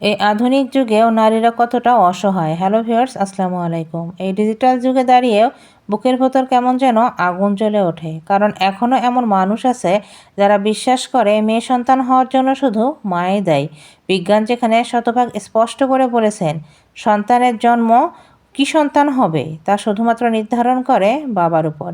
এই আধুনিক যুগেও নারীরা কতটা অসহায়। হ্যালো ভিউয়ার্স, আসসালামু আলাইকুম। এই ডিজিটাল যুগে দাঁড়িয়েও বুকের ভেতর কেমন যেন আগুন জ্বলে ওঠে। কারণ এখনও এমন মানুষ আছে যারা বিশ্বাস করে মেয়ে সন্তান হওয়ার জন্য শুধু মায়ে দেয়। বিজ্ঞান যেখানে শতভাগ স্পষ্ট করে বলেছেন, সন্তানের জন্ম কি সন্তান হবে তা শুধুমাত্র নির্ধারণ করে বাবার উপর।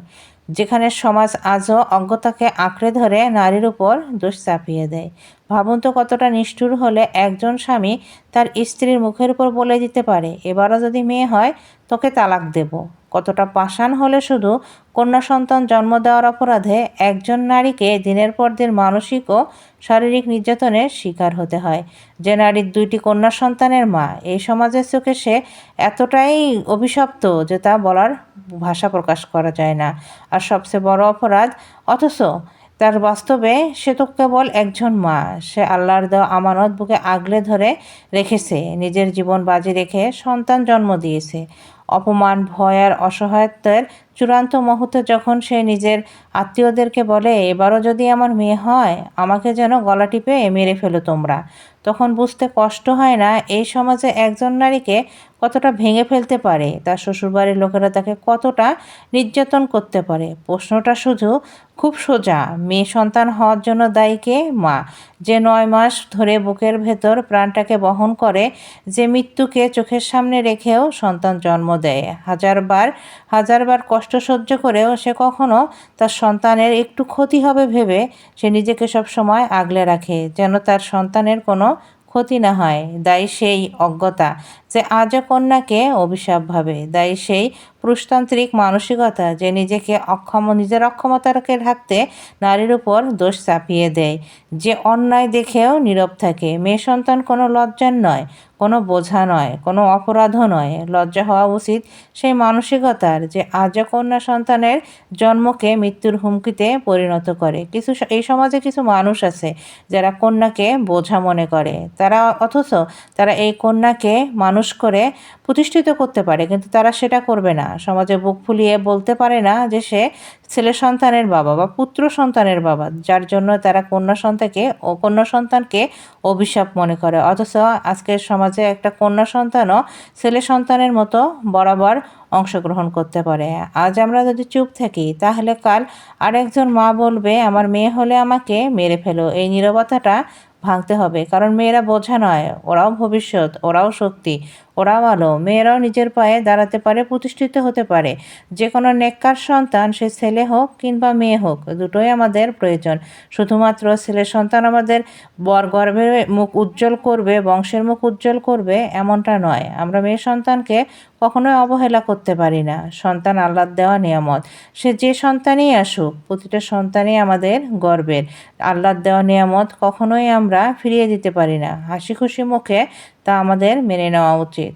যেখানে সমাজ আজও অজ্ঞতাকে আঁকড়ে ধরে নারীর উপর দোষ চাপিয়ে দেয়। ভাবুন তো কতটা নিষ্ঠুর হলে একজন স্বামী তার স্ত্রীর মুখের উপর বলে দিতে পারে, এবারও যদি মেয়ে হয়, তোকে তালাক দেব। কতটা পাষাণ হলে শুধু কন্যা সন্তান জন্ম দেওয়ার অপরাধে একজন নারীকে দিনের পর দিন মানসিক ও শারীরিক নির্যাতনের শিকার হতে হয়। যে নারীর দুইটি কন্যা সন্তানের মা, এই সমাজের চোখে সে এতটাই অভিশপ্ত যে তা বলার ভাষা প্রকাশ করা যায় না। আর সবচেয়ে বড় অপরাধ, অথচ তার বাস্তবে সে তো কেবল একজন মা। সে আল্লাহর দেওয়া আমানত বুকে আগলে ধরে রেখেছে, নিজের জীবন বাজি রেখে সন্তান জন্ম দিয়েছে। অপমান, ভয় আর অসহায়ত্বের চূড়ান্ত মুহূর্তে যখন সে নিজের আত্মীয়দেরকে বলে, এবারও যদি আমার মেয়ে হয়, আমাকে যেন গলা টিপে মেরে ফেলো তোমরা। তখন বুঝতে কষ্ট হয় না, এই সমাজে একজন নারীকে কতটা ভেঙে ফেলতে পারে, তার শ্বশুরবাড়ির লোকেরা তাকে কতটা নির্যাতন করতে পারে? প্রশ্নটা শুধু খুব সোজা, মেয়ে সন্তান হওয়ার জন্য দায়ী কে? মা। যে নয় মাস ধরে বুকের ভেতর প্রাণটাকে বহন করে, যে মৃত্যুকে চোখের সামনে রেখেও সন্তান জন্ম দেয়। হাজারবার হাজারবার কষ্ট সহ্য করেও সে কখনো তার সন্তানের একটু ক্ষতি হবে ভেবে সে নিজেকে সব সময় আগলে রাখে, যেন তার সন্তানের কোনো ক্ষতি না হয়। দায়ী সেই অজ্ঞতা যে আজও কন্যাকে অভিশাপ ভাবে। দায়ী সেই পুরুষতান্ত্রিক মানসিকতা যে নিজেকে অক্ষম, নিজের অক্ষমতাকে ঢাকতে নারীর উপর দোষ চাপিয়ে দেয়। যে অন্যায় দেখেও নীরব থাকে। মেয়ে সন্তান কোনো লজ্জার নয়, কোনো বোঝা নয়, কোনো অপরাধও নয়। লজ্জা হওয়া উচিত সেই মানসিকতার যে আজ কন্যা সন্তানের জন্মকে মৃত্যুর হুমকিতে পরিণত করে। কিছু এই সমাজে কিছু মানুষ আছে যারা কন্যাকে বোঝা মনে করে। তারা অথচ, তারা এই কন্যাকে মানুষ করে প্রতিষ্ঠিত করতে পারে, কিন্তু তারা সেটা করবে না। সমাজে বুক ফুলিয়ে বলতে পারে না যে সে ছেলে সন্তানের বাবা বা পুত্র সন্তানের বাবা, যার জন্য তারা কন্যা সন্তানকে ও কন্যা সন্তানকে অভিশাপ মনে করে। অথচ আজকের সমাজে একটা কন্যা সন্তানও ছেলে সন্তানের মতো বরাবর অংশগ্রহণ করতে পারে। আজ আমরা যদি চুপ থাকি, তাহলে কাল আরেকজন মা বলবে, আমার মেয়ে হলে আমাকে মেরে ফেলো। এই নিরবতাটা ভাঙতে হবে, কারণ মেয়েরা বোঝা নয়, ওরাও ভবিষ্যৎ, ওরাও শক্তি। ওরাও ভালো মেয়েরাও নিজের পায়ে দাঁড়াতে পারে, প্রতিষ্ঠিত হতে পারে। যে কোনো নেককার সন্তান, সে ছেলে হোক কিংবা মেয়ে হোক, দুটোই আমাদের প্রয়োজন। শুধুমাত্র ছেলে সন্তান আমাদের বর গর্ভের মুখ উজ্জ্বল করবে, বংশের মুখ উজ্জ্বল করবে, এমনটা নয়। আমরা মেয়ে সন্তানকে কখনোই অবহেলা করতে পারি না। সন্তান আল্লাহ দেওয়া নিয়ামত। সে যে সন্তানই আসুক, প্রতিটা সন্তানই আমাদের গর্বের। আল্লাহ দেওয়া নিয়ামত কখনোই আমরা ফিরিয়ে দিতে পারি না। হাসি খুশি মুখে তা আমাদের মেনে নেওয়া উচিত।